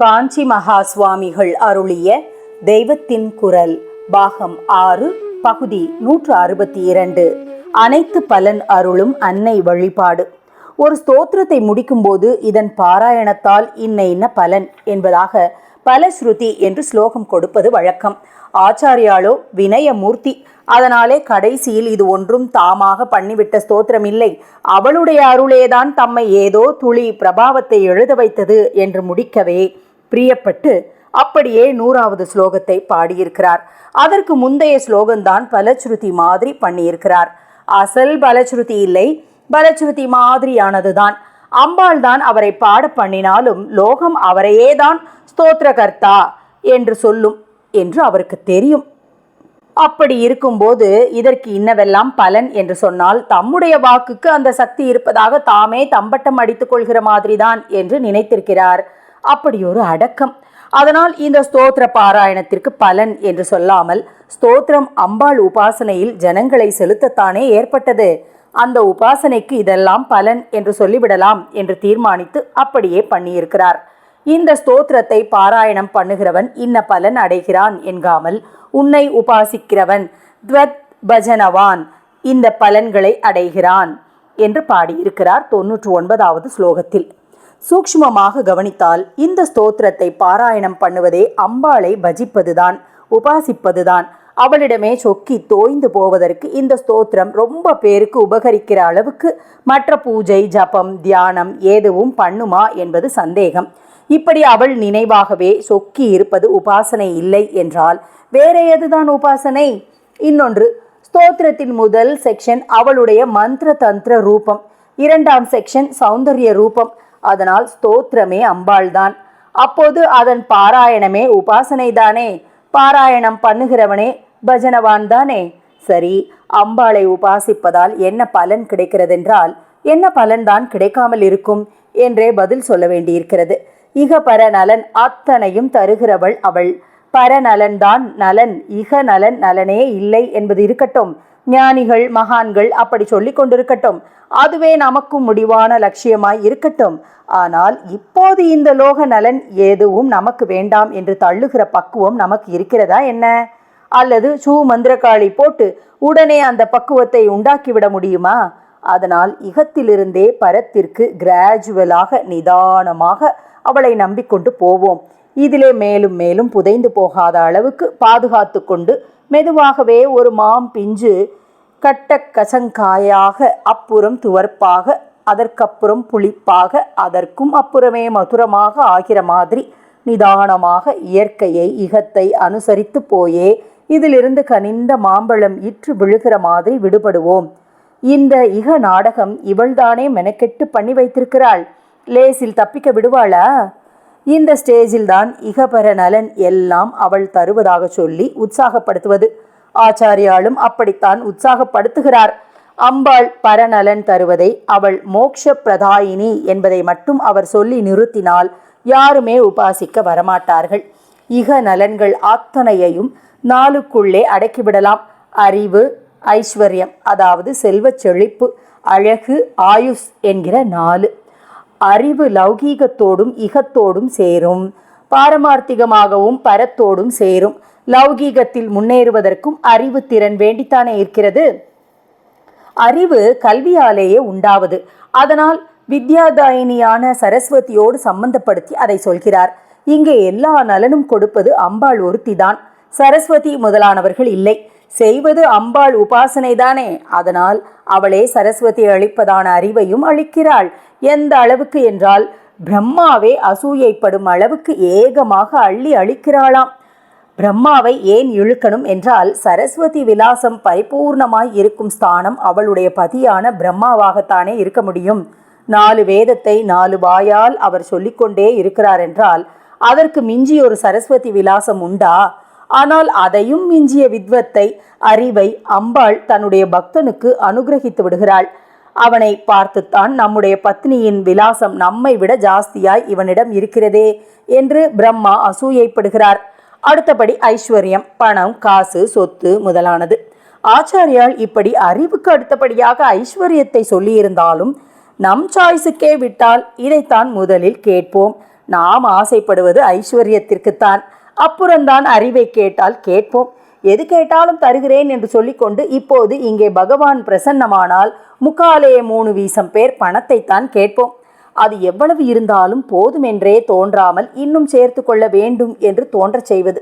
காஞ்சி மகா சுவாமிகள் அருளிய தெய்வத்தின் குரல் பாகம் ஆறு பகுதி நூற்று அறுபத்தி இரண்டு. அனைத்து பலன் அருளும் அன்னை வழிபாடு. ஒரு ஸ்தோத்திரத்தை முடிக்கும்போது இதன் பாராயணத்தால் இன்ன இன்ன பலன் என்பதாக பல ஸ்ருதி என்று ஸ்லோகம் கொடுப்பது வழக்கம். ஆச்சாரியாலோ வினயமூர்த்தி அதனாலே கடைசியில் இது ஒன்றும் தாமாக பண்ணிவிட்ட ஸ்தோத்திரம் இல்லை அவளுடைய அருளேதான் தம்மை ஏதோ துளி பிரபாவத்தை எழுத வைத்தது என்று முடிக்கவே பிரியப்பட்டு அப்படியே நூறாவது ஸ்லோகத்தை பாடியிருக்கிறார். அதற்கு முந்தைய ஸ்லோகம்தான் பலச்ருதி மாதிரி பண்ணியிருக்கிறார். அசல் பலச்சுருதி இல்லை பலச்ருதி மாதிரியானதுதான். அம்பாள் தான் அவரை பாட பண்ணினாலும் லோகம் அவரையே தான் ஸ்தோத்திரகர்த்தா என்று சொல்லும் என்று அவருக்கு தெரியும். அப்படி இருக்கும்போது இதற்கு இன்னவெல்லாம் பலன் என்று சொன்னால் தம்முடைய வாக்குக்கு அந்த சக்தி இருப்பதாக தாமே தம்பட்டம் அடித்துக் கொள்கிற மாதிரிதான் என்று நினைத்திருக்கிறார். அப்படி ஒரு அடக்கம். அதனால் இந்த ஸ்தோத்திர பாராயணத்திற்கு பலன் என்று சொல்லாமல் ஸ்தோத்திரம் அம்பாள் உபாசனையில் ஜனங்களை செலுத்தத்தானே ஏற்பட்டது. அந்த உபாசனைக்கு இதெல்லாம் பலன் என்று சொல்லிவிடலாம் என்று தீர்மானித்து அப்படியே பண்ணியிருக்கிறார். இந்த ஸ்தோத்திரத்தை பாராயணம் பண்ணுகிறவன் இன்ன பலன் அடைகிறான் என்காமல் உன்னை உபாசிக்கிறவன் துவத் பஜனவான் இந்த பலன்களை அடைகிறான் என்று பாடியிருக்கிறார் தொன்னூற்று ஒன்பதாவது ஸ்லோகத்தில். சூக்ஷ்மமாக கவனித்தால் இந்த ஸ்தோத்திரத்தை பாராயணம் பண்ணுவதே அம்பாளை பஜிப்பதுதான் உபாசிப்பதுதான். அவளிடமே சொக்கி தோய்ந்து போவதற்கு இந்த ஸ்தோத்திரம் ரொம்ப பேருக்கு உபகரிக்கிற அளவுக்கு மற்ற பூஜை ஜபம் தியானம் ஏதுவும் பண்ணுமா என்பது சந்தேகம். இப்படி அவள் நினைவாகவே சொக்கி இருப்பது உபாசனை இல்லை என்றால் வேற எதுதான் உபாசனை? இன்னொன்று ஸ்தோத்திரத்தின் முதல் செக்ஷன் அவளுடைய மந்திர தந்திர ரூபம் இரண்டாம் செக்ஷன் சௌந்தரிய ரூபம் அதனால் ஸ்தோத்திரமே அம்பாள்தான். அப்போது அதன் பாராயணமே உபாசனை தானே பாராயணம் பண்ணுகிறவனே பஜனவான் தானே சரி அம்பாளை உபாசிப்பதால் என்ன பலன் கிடைக்கிறதென்றால் என்ன பலன்தான் கிடைக்காமல் இருக்கும்? என்றே பதில் சொல்ல வேண்டியிருக்கிறது. இக பர நலன் அத்தனையும் தருகிறவள் அவள். பரநலன்தான் நலன். இக நலன் நலனே இல்லை என்பது இருக்கட்டும். ஞானிகள் மகான்கள் அப்படி சொல்லி கொண்டிருக்கட்டும். அதுவே நமக்கும் முடிவான லட்சியமாய் இருக்கட்டும். ஆனால் இப்போது இந்த லோக நலன் எதுவும் நமக்கு வேண்டாம் என்று தள்ளுகிற பக்குவம் நமக்கு இருக்கிறதா என்ன? அல்லது சூ மந்திரக்காளி போட்டு உடனே அந்த பக்குவத்தை உண்டாக்கிவிட முடியுமா? அதனால் இகத்திலிருந்தே பரத்திற்கு கிராஜுவலாக நிதானமாக அவளை நம்பிக்கொண்டு போவோம். இதிலே மேலும் மேலும் புதைந்து போகாத அளவுக்கு பாதுகாத்து கொண்டு மெதுவாகவே ஒரு மாம் பிஞ்சு கட்டக்கசங்காயாக அப்புறம் துவர்ப்பாக அதற்கப்புறம் புளிப்பாக அதற்கும் அப்புறமே மதுரமாக ஆகிற மாதிரி நிதானமாக இயற்கையை இகத்தை அனுசரித்து போயே இதிலிருந்து கனிந்த மாம்பழம் இற்று விழுகிற மாதிரி விடுபடுவோம். இந்த இக நாடகம் இவள்தானே மெனக்கெட்டு பண்ணி வைத்திருக்கிறாள். லேசில் தப்பிக்க விடுவாளா? இந்த ஸ்டேஜில் தான் இகபர நலன் எல்லாம் அவள் தருவதாக சொல்லி உற்சாகப்படுத்துவது. ஆச்சாரியாலும் அப்படித்தான் உற்சாகப்படுத்துகிறார். அம்பாள் பரநலன் தருவதை அவள் மோக்ஷ பிரதாயினி என்பதை மட்டும் அவர் சொல்லி நிறுத்தினால் யாருமே உபாசிக்க வரமாட்டார்கள். இக நலன்கள் அத்தனையையும் நாளுக்குள்ளே அடக்கிவிடலாம். அறிவு ஐஸ்வர்யம் அதாவது செல்வச் செழிப்பு அழகு ஆயுஷ் என்கிற நாலு. அறிவு லௌகீகத்தோடும் இகத்தோடும் சேரும். பாரமார்த்திகமாகவும் பரத்தோடும் சேரும். லௌகீகத்தில் முன்னேறுவதற்கும் அறிவு திறன் வேண்டித்தானே இருக்கிறது. அறிவு கல்வியாலேயே உண்டாவது. அதனால் வித்யாதாயினியான சரஸ்வதியோடு சம்பந்தப்படுத்தி அதை சொல்கிறார். இங்கே எல்லா நலனும் கொடுப்பது அம்பாள் ஒருத்திதான். சரஸ்வதி முதலானவர்கள் இல்லை. செய்வது அம்பாள் உபாசனை தானே அதனால் அவளே சரஸ்வதி அளிப்பதான அறிவையும் அளிக்கிறாள். எந்த அளவுக்கு என்றால் பிரம்மாவே அசூயைப்படும் அளவுக்கு ஏகமாக அள்ளி அளிக்கிறாளாம் பிரம்மாவை ஏன் இழுக்கணும் என்றால் சரஸ்வதி விலாசம் பரிபூர்ணமாய் இருக்கும் ஸ்தானம் அவளுடைய பதியான பிரம்மாவாகத்தானே இருக்க முடியும். நாலு வேதத்தை நாலு வாயால் அவர் சொல்லிக்கொண்டே இருக்கிறார் என்றால் அதற்கு மிஞ்சி ஒரு சரஸ்வதி விலாசம் உண்டா? ஆனால் அதையும் மிஞ்சிய வித்வத்தை அறிவை அம்பாள் தன்னுடைய பக்தனுக்கு அனுகிரகித்து விடுகிறாள். அவனை பார்த்துத்தான் நம்முடைய பத்னியின் விலாசம் நம்மை விட ஜாஸ்தியாய் இவனிடம் இருக்கிறதே என்று பிரம்மா அசூயைப்படுகிறார். அடுத்தபடி ஐஸ்வர்யம் பணம் காசு சொத்து முதலானது. ஆச்சாரியால் இப்படி அறிவுக்கு அடுத்தபடியாக ஐஸ்வர்யத்தை சொல்லியிருந்தாலும் நம் சாய்ஸுக்கே விட்டால் இதைத்தான் முதலில் கேட்போம். நாம் ஆசைப்படுவது ஐஸ்வர்யத்திற்குத்தான். அப்புறம்தான் அறிவை கேட்டால் கேட்போம். எது கேட்டாலும் தருகிறேன் என்று சொல்லிக்கொண்டு இப்போது இங்கே பகவான் பிரசன்னமானால் முக்காலே மூணு வீசம் பேர் பணத்தைத்தான் கேட்போம். அது எவ்வளவு இருந்தாலும் போதுமென்றே தோன்றாமல் இன்னும் சேர்த்து கொள்ள வேண்டும் என்று தோன்றச் செய்வது.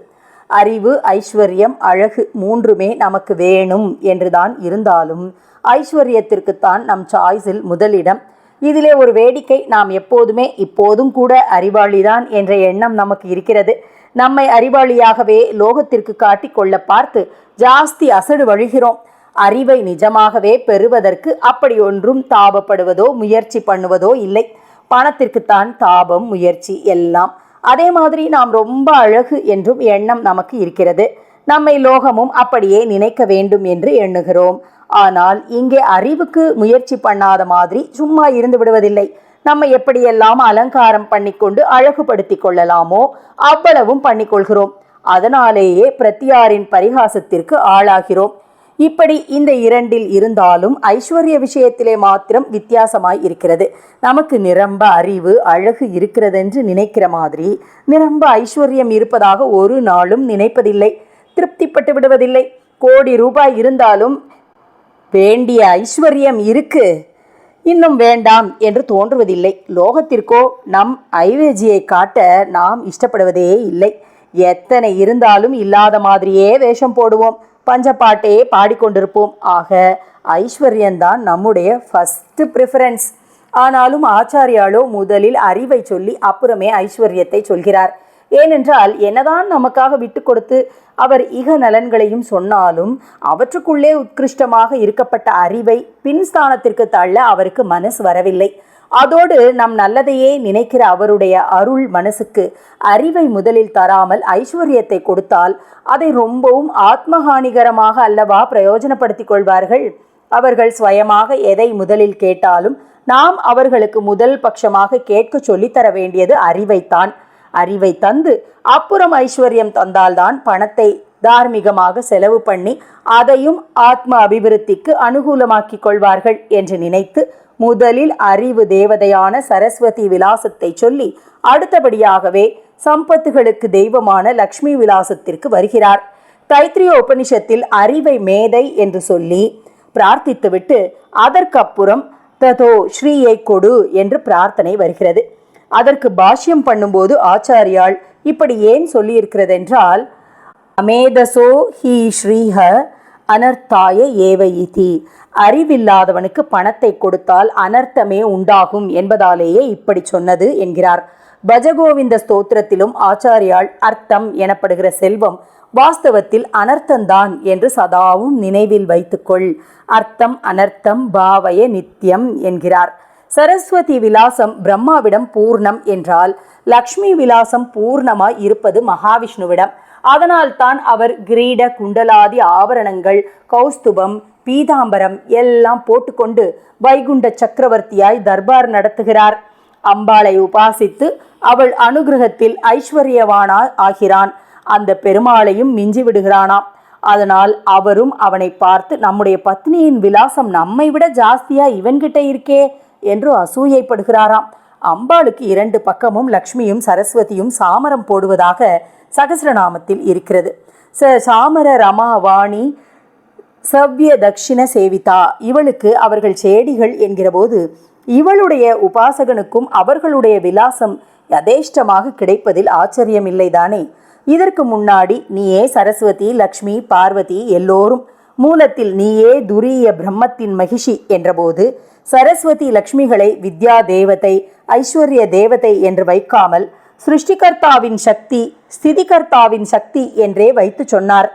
அறிவு ஐஸ்வர்யம் அழகு மூன்றுமே நமக்கு வேணும் என்றுதான் இருந்தாலும் ஐஸ்வர்யத்திற்குத்தான் நம் சாய்ஸில் முதலிடம். இதிலே ஒரு வேடிக்கை நாம் எப்போதுமே இப்போதும் கூட அறிவாளிதான் என்ற எண்ணம் நமக்கு இருக்கிறது. நம்மை அறிவாளியாகவே லோகத்திற்கு காட்டிக்கொள்ள பார்த்து ஜாஸ்தி அசடு வழிகிறோம். அறிவை நிஜமாகவே பெறுவதற்கு அப்படி ஒன்றும் தாபப்படுவதோ முயற்சி பண்ணுவதோ இல்லை. பணத்திற்குத்தான் தாபம் முயற்சி எல்லாம். அதே மாதிரி நாம் ரொம்ப அழகு என்றும் எண்ணம் நமக்கு இருக்கிறது. நம்மை லோகமும் அப்படியே நினைக்க வேண்டும் என்று எண்ணுகிறோம். ஆனால் இங்கே அறிவுக்கு முயற்சி பண்ணாத மாதிரி சும்மா இருந்து விடுவதில்லை. நம்ம எப்படியெல்லாம் அலங்காரம் பண்ணிக்கொண்டு அழகுபடுத்தி கொள்ளலாமோ அவ்வளவும் பண்ணிக்கொள்கிறோம் அதனாலேயே பிரத்தியாரின் பரிகாசத்திற்கு ஆளாகிறோம். இப்படி இந்த இரண்டில் இருந்தாலும் ஐஸ்வர்ய விஷயத்திலே மாத்திரம் வித்தியாசமாய் இருக்கிறது. நமக்கு நிரம்ப அறிவு அழகு இருக்கிறதென்று நினைக்கிற மாதிரி நிரம்ப ஐஸ்வர்யம் இருப்பதாக ஒரு நாளும் நினைப்பதில்லை. திருப்திப்பட்டு விடுவதில்லை. கோடி ரூபாய் இருந்தாலும் வேண்டிய ஐஸ்வர்யம் இருக்குது இன்னும் வேண்டாம் என்று தோன்றுவதில்லை. லோகத்திற்கோ நம் ஐவேஜியை காட்ட நாம் இஷ்டப்படுவதே இல்லை. எத்தனை இருந்தாலும் இல்லாத மாதிரியே வேஷம் போடுவோம். பஞ்சப்பாட்டையே பாடிக்கொண்டிருப்போம். ஆக ஐஸ்வர்யந்தான் நம்முடைய ஃபஸ்ட்டு ப்ரிஃபரன்ஸ் ஆனாலும் ஆச்சாரியாலோ முதலில் அறிவை சொல்லி அப்புறமே ஐஸ்வர்யத்தை சொல்கிறார். ஏனென்றால் என்னதான் நமக்காக விட்டு கொடுத்து அவர் இக நலன்களையும் சொன்னாலும் அவற்றுக்குள்ளே உத்கிருஷ்டமாக இருக்கப்பட்ட அறிவை பின்ஸ்தானத்திற்கு தள்ள அவருக்கு மனசு வரவில்லை. அதோடு நம் நல்லதையே நினைக்கிற அவருடைய அருள் மனசுக்கு அறிவை முதலில் தராமல் ஐஸ்வர்யத்தை கொடுத்தால் அதை ரொம்பவும் ஆத்மஹானிகரமாக அல்லவா பிரயோஜனப்படுத்திக் கொள்வார்கள்? அவர்கள் சுயமாக எதை முதலில் கேட்டாலும் நாம் அவர்களுக்கு முதல் பட்சமாக கேட்க சொல்லித்தர வேண்டியது அறிவைத்தான். அறிவை தந்து அப்புறம் ஐஸ்வர்யம் தந்தால்தான் பணத்தை தார்மீகமாக செலவு பண்ணி அதையும் ஆத்ம அபிவிருத்திக்கு அனுகூலமாக்கிக் கொள்வார்கள் என்று நினைத்து முதலில் அறிவு தேவதையான சரஸ்வதி விலாசத்தை சொல்லி அடுத்தபடியாகவே சம்பத்துகளுக்கு தெய்வமான லக்ஷ்மி விலாசத்திற்கு வருகிறார். தைத்திரிய உபனிஷத்தில் அறிவை மேதை என்று சொல்லி பிரார்த்தித்துவிட்டு அதற்கப்புறம் ததோ ஸ்ரீயை கொடு என்று பிரார்த்தனை வருகிறது. அதற்கு பாஷ்யம் பண்ணும்போது ஆச்சாரியால் இப்படி ஏன் சொல்லியிருக்கிறதென்றால் அமேதசோ ஹி ஸ்ரீஹ அனர்த்தாய ஏவயிதி. அறிவில்லாதவனுக்கு பணத்தை கொடுத்தால் அனர்த்தமே உண்டாகும் என்பதாலேயே இப்படி சொன்னது என்கிறார். பஜகோவிந்த ஸ்தோத்திரத்திலும் ஆச்சாரியால் அர்த்தம் எனப்படுகிற செல்வம் வாஸ்தவத்தில் அனர்த்தந்தான் என்று சதாவும் நினைவில் வைத்துக்கொள். அர்த்தம் அனர்த்தம் பாவய நித்தியம் என்கிறார். சரஸ்வதி விலாசம் பிரம்மாவிடம் பூர்ணம் என்றால் லக்ஷ்மி விலாசம் பூர்ணமாய் இருப்பது மகாவிஷ்ணுவிடம். அதனால் தான் அவர் கிரீட குண்டலாதி ஆபரணங்கள் கௌஸ்துபம் பீதாம்பரம் எல்லாம் போட்டுக்கொண்டு வைகுண்ட சக்கரவர்த்தியாய் தர்பார் நடத்துகிறார். அம்பாளை உபாசித்து அவள் அனுகிரகத்தில் ஐஸ்வர்யவானா ஆகிறான். அந்த பெருமாளையும் மிஞ்சி விடுகிறானாம். அதனால் அவரும் அவனை பார்த்து நம்முடைய பத்னியின் விலாசம் நம்மை விட ஜாஸ்தியா இவன்கிட்ட இருக்கே? என்று அசூயைப்படுகிறாராம். அம்பாளுக்கு இரண்டு பக்கமும் லக்ஷ்மியும் சரஸ்வதியும் சாமரம் போடுவதாக சகசிரநாமத்தில் இருக்கிறது. ச சாமர ரமா வாணி சவ்ய தக்ஷிண சேவிதா. இவளுக்கு அவர்கள் சேடிகள் என்கிறபோது இவளுடைய உபாசகனுக்கும் அவர்களுடைய விலாசம் யதேஷ்டமாக கிடைப்பதில் ஆச்சரியமில்லைதானே. இதற்கு முன்னாடி நீயே சரஸ்வதி லக்ஷ்மி பார்வதி எல்லோரும் மூலத்தில் நீயே துரிய பிரம்மத்தின் மகிஷி என்றபோது சரஸ்வதி லக்ஷ்மிகளை வித்யா தேவதை ஐஸ்வர்ய தேவதை என்று வைக்காமல் சிருஷ்டிகர்த்தாவின் சக்தி ஸ்திதிகர்த்தாவின் சக்தி என்றே வைத்து சொன்னார்.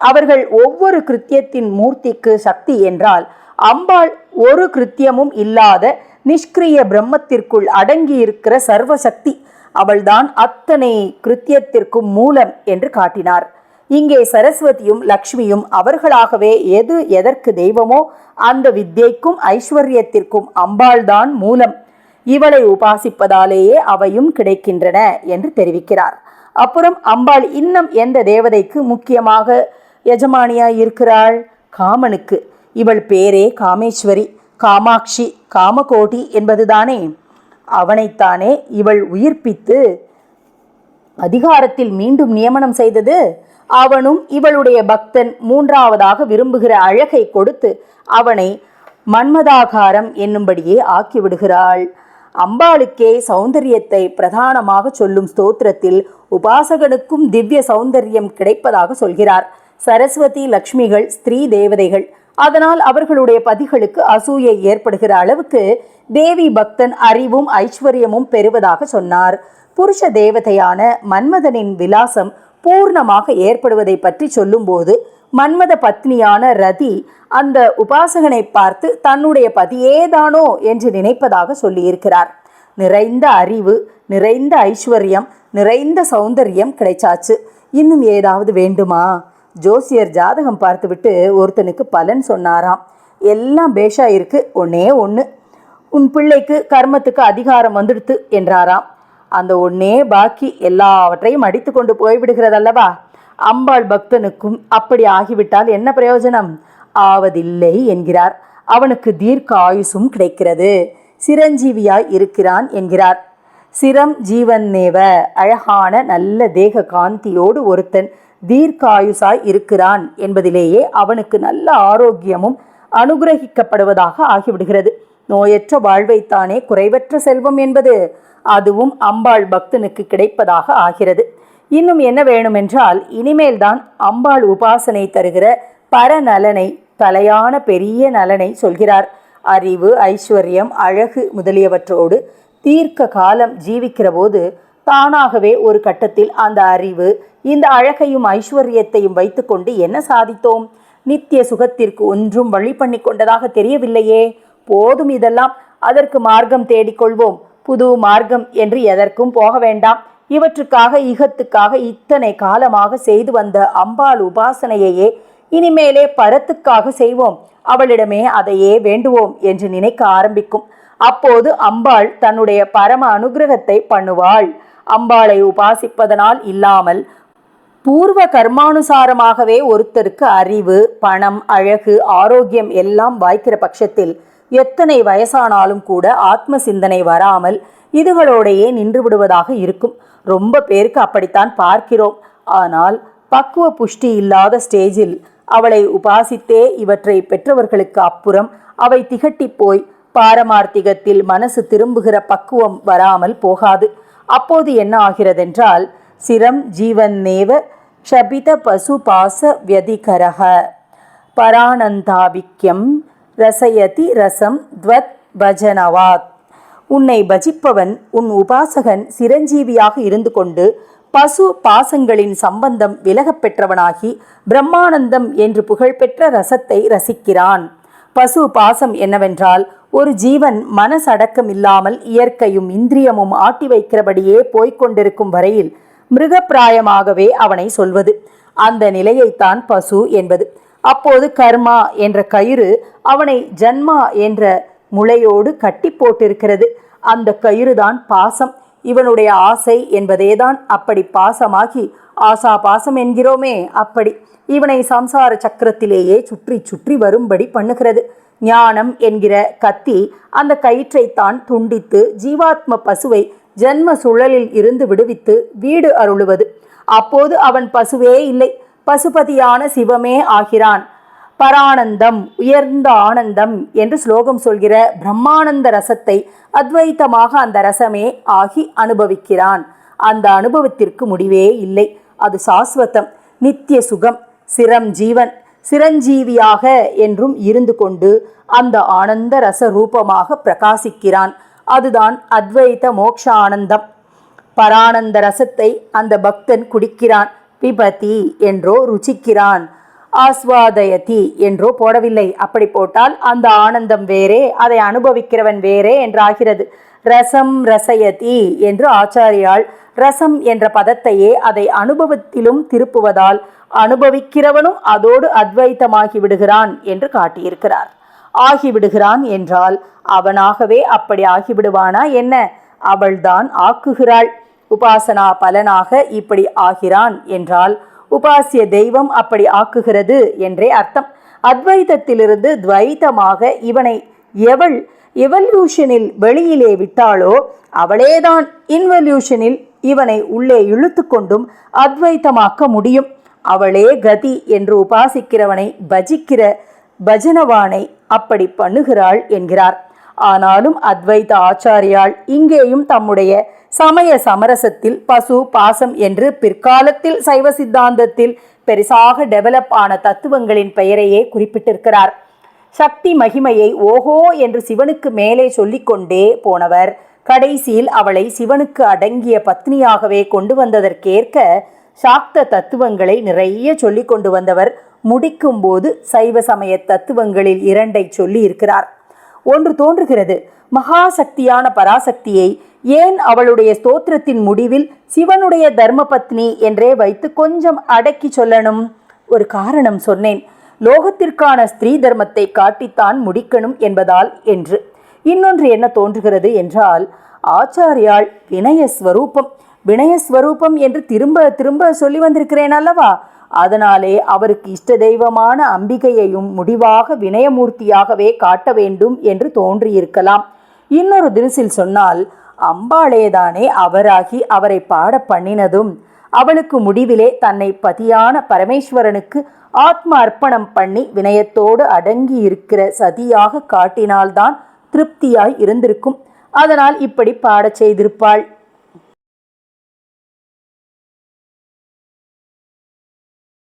அவர்கள் ஒவ்வொரு கிருத்தியத்தின் மூர்த்திக்கு சக்தி என்றால் அம்பாள் ஒரு கிருத்தியமும் இல்லாத நிஷ்கிரிய பிரம்மத்திற்குள் அடங்கியிருக்கிற சர்வசக்தி. அவள்தான் அத்தனை கிருத்தியத்திற்கும் மூலம் என்று காட்டினார். இங்கே சரஸ்வதியும் லக்ஷ்மியும் அவர்களாகவே எது எதற்கு தெய்வமோ அந்த வித்யைக்கும் ஐஸ்வர்யத்திற்கும் அம்பாள்தான் மூலம். இவளை உபாசிப்பதாலேயே அவையும் கிடைக்கின்றன என்று தெரிவிக்கிறார். அப்புறம் அம்பாள் இன்னும் எந்த தேவதைக்கு முக்கியமாக எஜமானியாய் இருக்கிறாள்? காமனுக்கு. இவள் பேரே காமேஸ்வரி காமாட்சி காமகோட்டி என்பதுதானே. அவனைத்தானே இவள் உயிர்ப்பித்து அதிகாரத்தில் மீண்டும் நியமனம் செய்தது? அவனும் இவளுடைய பக்தன் மூன்றாவதாக விரும்புகிற அழகை கொடுத்து அவனை மன்மதாகாரம் என்னும்படியே ஆக்கிவிடுகிறாள். அம்பாளுக்கே சௌந்தரியத்தை பிரதானமாக சொல்லும் ஸ்தோத்திரத்தில் உபாசகனுக்கும் திவ்ய சௌந்தரியம் கிடைப்பதாக சொல்கிறார். சரஸ்வதி லக்ஷ்மிகள் ஸ்திரீ தேவதைகள். அதனால் அவர்களுடைய பதிகளுக்கு அசூயை ஏற்படுகிற அளவுக்கு தேவி பக்தன் அறிவும் ஐஸ்வர்யமும் பெறுவதாக சொன்னார். புருஷ தேவதையான மன்மதனின் விலாசம் பூர்ணமாக ஏற்படுவதை பற்றி சொல்லும்போது மன்மத பத்னியான ரதி அந்த உபாசகனை பார்த்து தன்னுடைய பதியேதானோ என்று நினைப்பதாக சொல்லியிருக்கிறார். நிறைந்த அறிவு நிறைந்த ஐஸ்வர்யம் நிறைந்த சௌந்தரியம் கிடைச்சாச்சு. இன்னும் ஏதாவது வேண்டுமா? ஜோசியர் ஜாதகம் பார்த்துவிட்டு ஒருத்தனுக்கு பலன் சொன்னாராம். எல்லாம் பேஷா இருக்கு ஒன்னே ஒன்று உன் பிள்ளைக்கு கர்மத்துக்கு அதிகாரம் வந்துடுத்து என்றாராம். அந்த ஒன்னே பாக்கி எல்லாவற்றையும் அடித்து கொண்டு போய்விடுகிறதல்லவா? அம்பாள் பக்தனுக்கும் அப்படி ஆகிவிட்டால் என்ன பிரயோஜனம்? ஆவதில்லை என்கிறார். அவனுக்கு தீர்க்க ஆயுசும் கிடைக்கிறது. சிரஞ்சீவியாய் இருக்கிறான் என்கிறார். சிரம் ஜீவன்னேவ அழகான நல்ல தேக காந்தியோடு ஒருத்தன் தீர்க்காயுசாய் இருக்கிறான் என்பதிலேயே அவனுக்கு நல்ல ஆரோக்கியமும் அனுகிரகிக்கப்படுவதாக ஆகிவிடுகிறது. நோயற்ற வாழ்வைத்தானே குறைவற்ற செல்வம் என்பது அதுவும் அம்பாள் பக்தனுக்கு கிடைப்பதாக ஆகிறது. இன்னும் என்ன வேணுமென்றால் இனிமேல்தான் அம்பாள் உபாசனை தருகிற பரநலனை தலையான பெரிய நலனை சொல்கிறார். அறிவு ஐஸ்வர்யம் அழகு முதலியவற்றோடு தீர்க்க காலம் ஜீவிக்கிற போது தானாகவே ஒரு கட்டத்தில் அந்த அறிவு இந்த அழகையும் ஐஸ்வர்யத்தையும் வைத்துக்கொண்டு என்ன சாதித்தோம்? நித்திய சுகத்திற்கு ஒன்றும் வழி பண்ணி கொண்டதாக தெரியவில்லையே. போதும் இதெல்லாம். அதற்கு மார்க்கம் தேடிக்கொள்வோம். புது மார்க்கம் என்று எதற்கும் போக வேண்டாம். இவற்றுக்காக இகத்துக்காக இத்தனை காலமாக செய்து வந்த அம்பாள் உபாசனையையே இனிமேலே பரத்துக்காக செய்வோம். அவளிடமே அதையே வேண்டுவோம் என்று நினைக்க ஆரம்பிக்கும். அப்போது அம்பாள் தன்னுடைய பரம அனுகிரகத்தை பண்ணுவாள். அம்பாளை உபாசிப்பதனால் இல்லாமல் பூர்வ கர்மானுசாரமாகவே ஒருத்தருக்கு அறிவு பணம் அழகு ஆரோக்கியம் எல்லாம் வாய்க்கிற பட்சத்தில் எத்தனை வயசானாலும் கூட ஆத்ம சிந்தனை வராமல் இதுகளோடையே நின்று விடுவதாக இருக்கும். ரொம்ப பேருக்கு அப்படித்தான் பார்க்கிறோம். ஆனால் பக்குவ புஷ்டி இல்லாத ஸ்டேஜில் அவளை உபாசித்தே இவற்றை பெற்றவர்களுக்கு அப்புறம் அவை திகட்டிப் போய் பாரமார்த்திகத்தில் மனசு திரும்புகிற பக்குவம் வராமல் போகாது. அப்போது என்ன ஆகிறதென்றால் சிரம் ஜீவன் நேவ க்ஷபித பசு பாச வியதிகரக. பரானந்தாபிக்யம் ரசயதி ரசம் துவத் பஜனவாத். உன்னை பஜிப்பவன் உன் உபாசகன் சிரஞ்சீவியாக இருந்து கொண்டு பசு பாசங்களின் சம்பந்தம் விலகப் பெற்றவனாகி பிரம்மானந்தம் என்று புகழ்பெற்ற ரசத்தை ரசிக்கிறான். பசு பாசம் என்னவென்றால் ஒரு ஜீவன் மனசடக்கம் இல்லாமல் இயற்கையும் இந்திரியமும் ஆட்டி வைக்கிறபடியே போய்க் கொண்டிருக்கும் வரையில் மிருகப்பிராயமாகவே அவனை சொல்வது. அந்த நிலையைத்தான் பசு என்பது. அப்போது கர்மா என்ற கயிறு அவனை ஜன்மா என்ற முளையோடு கட்டி போட்டிருக்கிறது. அந்த கயிறுதான் பாசம். இவனுடைய ஆசை என்பதேதான். அப்படி பாசமாகி ஆசா பாசம் என்கிறோமே அப்படி. இவனை சம்சார சக்கரத்திலேயே சுற்றி சுற்றி வரும்படி பண்ணுகிறது. ஞானம் என்கிற கத்தி அந்த கயிற்றைத்தான் துண்டித்து ஜீவாத்ம பசுவை ஜன்ம சுழலில் இருந்து விடுவித்து வீடு அருளுவது. அப்போது அவன் பசுவே இல்லை. பசுபதியான சிவமே ஆகிறான். பரானந்தம் உயர்ந்த ஆனந்தம் என்று ஸ்லோகம் சொல்கிற பிரம்மானந்த ரசத்தை அத்வைத்தமாக அந்த ரசமே ஆகி அனுபவிக்கிறான். அந்த அனுபவத்திற்கு முடிவே இல்லை. அது சாஸ்வதம். நித்திய சுகம் சிரம் ஜீவன் சிரஞ்சீவியாக என்றும் இருந்து கொண்டு அந்த ஆனந்த ரச ரூபமாக பிரகாசிக்கிறான். அதுதான் அத்வைத மோக்ஷ ஆனந்தம் பரானந்த ரசத்தை அந்த பக்தன் குடிக்கிறான். பிபதி என்றோ ருச்சிக்கிறான். ஆஸ்வாதயதி என்றோ போடவில்லை. அப்படி போட்டால் அந்த ஆனந்தம் வேறே அதை அனுபவிக்கிறவன் வேறே என்றாகிறது. ரசம் ரசயதி என்று ஆச்சாரியால் ரசம் என்ற பதத்தையே அதை அனுபவத்திலும் திருப்புவதால் அனுபவிக்கிறவனும் அதோடு அத்வைத்தமாகி விடுகிறான் என்று காட்டியிருக்கிறார். ஆகிவிடுகிறான் என்றால் அவனாகவே அப்படி ஆகிவிடுவானா என்ன? அவள்தான் ஆக்குகிறாள். உபாசனா பலனாக இப்படி ஆகிறான் என்றால் உபாசிய தெய்வம் அப்படி ஆக்குகிறது என்றே அர்த்தம். அத்வைதத்திலிருந்து துவைதமாக இவனை எவள் எவல்யூஷனில் வெளியிலே விட்டாளோ அவளேதான் இன்வல்யூஷனில் இவனை உள்ளே இழுத்து கொண்டும் அத்வைத்தமாக்க முடியும். அவளே கதி என்று உபாசிக்கிறவனை பஜிக்கிற பஜனவானை அப்படி பண்ணுகிறாள் என்கிறார். ஆனாலும் அத்வைத ஆச்சாரியால் இங்கேயும் தம்முடைய சமய சமரசத்தில் பசு பாசம் என்று பிற்காலத்தில் சைவ சித்தாந்தத்தில் பெரிசாக டெவலப் ஆன தத்துவங்களின் பெயரையே குறிப்பிட்டிருக்கிறார். சக்தி மகிமையை ஓஹோ என்று சிவனுக்கு மேலே சொல்லிக்கொண்டே போனவர் கடைசியில் அவளை சிவனுக்கு அடங்கிய பத்னியாகவே கொண்டு வந்ததற்கேற்க சாக்த தத்துவங்களை நிறைய சொல்லிக் கொண்டு வந்தவர் முடிக்கும் போது சைவ சமய தத்துவங்களில் இரண்டை சொல்லி இருக்கிறார் ஒன்று தோன்றுகிறது மகாசக்தியான பராசக்தியை ஏன் அவளுடைய ஸ்தோத்திரத்தின் முடிவில் சிவனுடைய தர்மபத்னி என்றே வைத்து கொஞ்சம் அடக்கி சொல்லணும்? ஒரு காரணம் சொன்னேன். லோகத்திற்கான ஸ்திரீ தர்மத்தை காட்டித்தான் முடிக்கணும் என்பதால் என்று. இன்னொன்று என்ன தோன்றுகிறது என்றால் ஆச்சாரியாள் வினயஸ்வரூபம் வினயஸ்வரூபம் என்று திரும்ப திரும்ப சொல்லி வந்திருக்கிறேன் அல்லவா? அதனாலே அவருக்கு இஷ்ட தெய்வமான அம்பிகையையும் முடிவாக வினயமூர்த்தியாகவே காட்ட வேண்டும் என்று தோன்றியிருக்கலாம். இன்னொரு தினசில் சொன்னால் அம்பாளேதானே அவராகி அவரை பாட பண்ணினதும் அவளுக்கு முடிவிலே தன்னை பதியான பரமேஸ்வரனுக்கு ஆத்ம அர்ப்பணம் பண்ணி வினயத்தோடு அடங்கி இருக்கிற சதியாக காட்டினால்தான் திருப்தியாய் இருந்திருக்கும். அதனால் இப்படி பாடச் செய்திருப்பாள்.